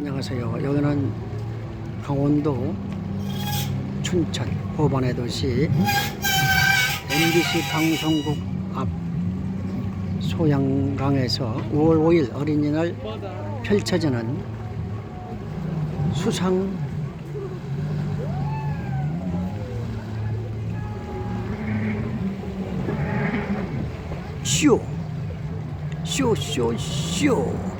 안녕하세요. 여기는 강원도 춘천 호반의 도시 MBC 방송국 앞 소양강에서 5월 5일 어린이날 펼쳐지는 수상 쇼, 쇼, 쇼, 쇼.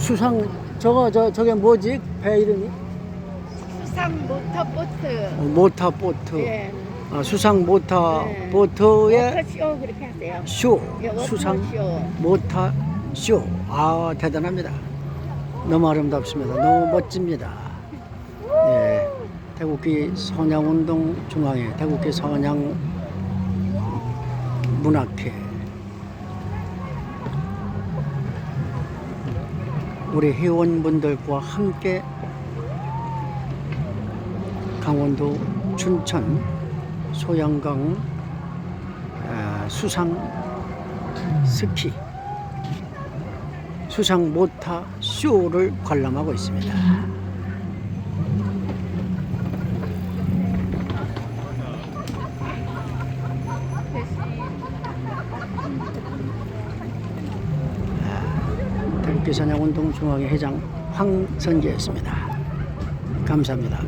수상 저거 저 저게 뭐지 배 이름이 수상 모터 보트. 어, 모터 보트 예. 아, 수상 모터 네. 보트의 모터쇼 그렇게 하세요. 쇼 예, 수상 모터쇼. 모터 쇼아 대단합니다 너무 아름답습니다 너무 멋집니다 예 태국기 선양운동 중앙회 태국기 선양 문학회 우리 회원분들과 함께 강원도 춘천 소양강 아, 수상 스키 수상 모타 쇼를 관람하고 있습니다. 태국기선양운동 중앙회 회장 황선재였습니다. 감사합니다.